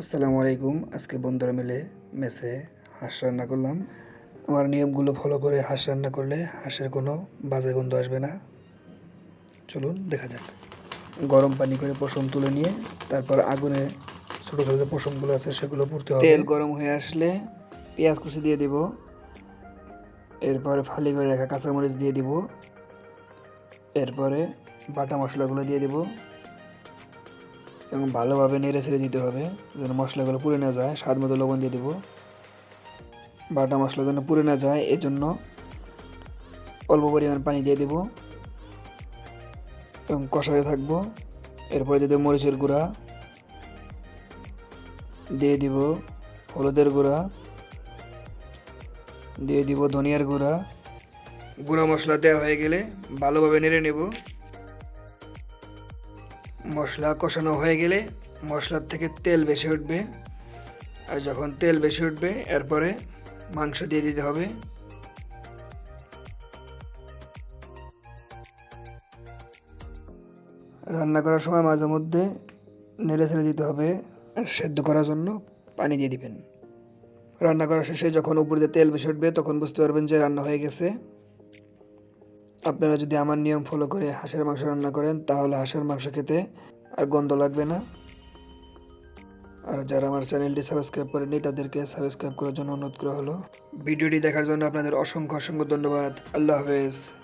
আসসালামু আলাইকুম। আজকে বন্ধুরা মিলে মেসে হাঁস রান্না করলাম। আমার নিয়মগুলো ফলো করে হাঁস রান্না করলে হাঁসের কোনো বাজে গন্ধ আসবে না। চলুন, দেখা যাক। গরম পানি করে পশম তুলে নিয়ে তারপর আগুনে ছোটো ছোটো পশমগুলো আছে সেগুলো পুড়তে হবে। তেল গরম হয়ে আসলে পেঁয়াজ কুচি দিয়ে দিব। এরপরে ফালি করে রাখা কাঁচামরিচ দিয়ে দিব। এরপরে বাটা মশলাগুলো দিয়ে দিব। এবং ভালোভাবে নেড়ে ছেড়ে দিতে হবে, যেন মশলাগুলো পুড়ে না যায়। স্বাদ মতো লবণ দিয়ে দেবো। বাটা মশলা যেন পুড়ে না যায় এই জন্য অল্প পরিমাণ পানি দিয়ে দেবো এবং কষাতে থাকব। এরপরে দিয়ে দেবো মরিচের গুঁড়া। দিয়ে দিব হলুদের গুঁড়া। দিয়ে দিব ধনিয়ার গুঁড়া। গুঁড়া মশলা দেওয়া হয়ে গেলে ভালোভাবে নেড়ে নেব। মশলা কষানো হয়ে গেলে মশলার থেকে তেল বেশি উঠবে। আর যখন তেল বেশি উঠবে, এরপরে মাংস দিয়ে দিতে হবে। রান্না করার সময় মাঝে মধ্যে নেড়ে ছেড়ে দিতে হবে সেদ্ধ করার জন্য পানি দিয়ে দিবেন। রান্না করার শেষে যখন উপর তেল বেশি উঠবে, তখন বুঝতে পারবেন যে রান্না হয়ে গেছে। আপনারা যদি আমার নিয়ম ফলো করে হাঁসের মাংস রান্না করেন, তাহলে হাঁসের মাংস খেতে আর গন্ধ লাগবে না। আর যারা আমার চ্যানেলটি সাবস্ক্রাইব করেনি তাদেরকে সাবস্ক্রাইব করার জন্য অনুরোধ করা হলো। ভিডিওটি দেখার জন্য আপনাদের অসংখ্য অসংখ্য ধন্যবাদ। আল্লাহ হাফেজ।